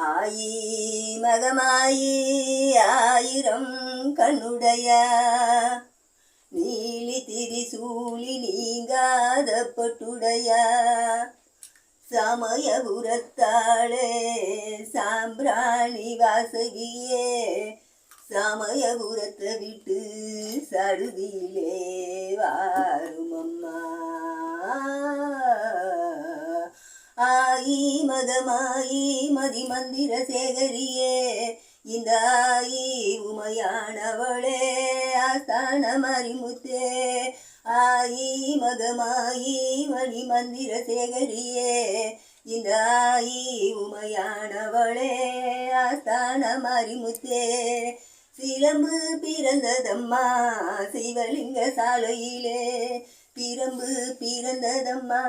ஆயி மகமாயி ஆயிரம் கண்ணுடைய. நீலி திரிசூலி நீங்காத பட்டுடைய. சமயபுரத்தாளே சாம்பிராணி வாசகியே சமயபுரத்தை விட்டு சடுதியிலே வாரும் அம்மா ஆயி மகமாயி மதிமந்திர சேகரியே இந்த ஆயி உமையானவளே ஆஸ்தான மறிமுத்தே ஆயி மகமாயி மணிமந்திர சேகரியே இந்த ஆயி உமையானவளே ஆஸ்தான மறிமுத்தே சிலம்பு பிறந்ததம்மா சிவலிங்க சாலையிலே பிரம்பு பிறந்ததம்மா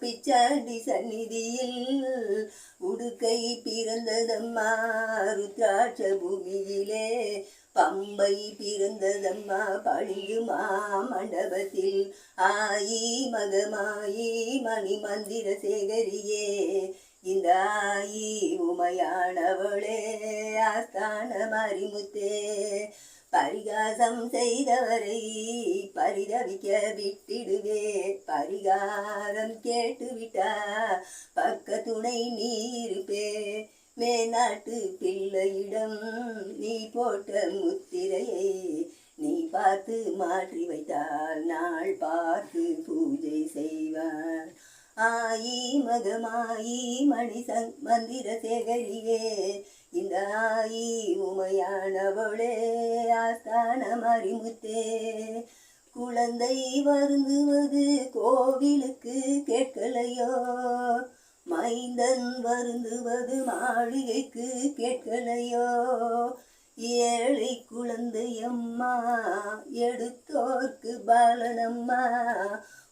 பிச்சாண்டி சந்நிதியில் உடுக்கை பிறந்ததம்மா ருத்ராட்ச பூமியிலே பம்பை பிறந்ததம்மா பழியுமா மண்டபத்தில் ஆயி மகமாயி மணி மந்திர சேகரியே இந்த ஆயி உமையானவளே ஆஸ்தான மறிமுத்தே பரிகாசம் செய்தவரை பரிதவிக்க விட்டிடுவே பரிகாரம் கேட்டுவிட்டா பக்க துணை நீ இருப்பே மேநாட்டு பிள்ளையிடம் நீ போட்ட முத்திரையை நீ பார்த்து மாற்றி வைத்தால் நாள் பார்த்து பூஜை செய்வார். ஆயி மகமாயி மணி சங் மந்திர சேகரியே. இந்த ஆயி உமையானவளே ஆஸ்தானம் அறிமுத்தே குழந்தை வருந்துவது கோவிலுக்கு கேட்கலையோ? மைந்தன் வருந்துவது மாளிகைக்கு கேட்கலையோ? ஏழை குழந்தையம்மா எடுத்தோர்க்கு பாலனம்மா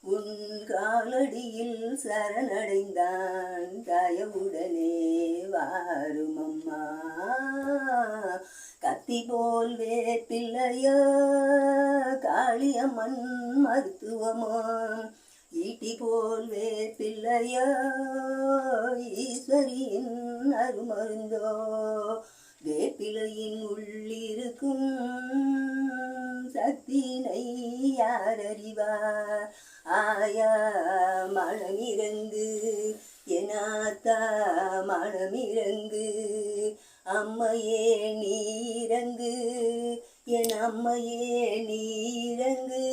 உன் காலடியில் சரணடைந்தான் தயவுடனே வாருமம்மா. கத்தி போல் வேப்பிள்ளையோ மண் மருத்துவமான் ஈட்டி போல் வேப்பிள்ளையோ ஈஸ்வரியின் அருமருந்தோ? வேப்பிலையின் உள்ளிருக்கும் சக்தினை யார் அறிவார் ஆயா மனமிறங்கு. எனாத்தா மனமிறங்கு. அம்மையே நீ இறங்கு. என் அம்மையே நீ இறங்கு.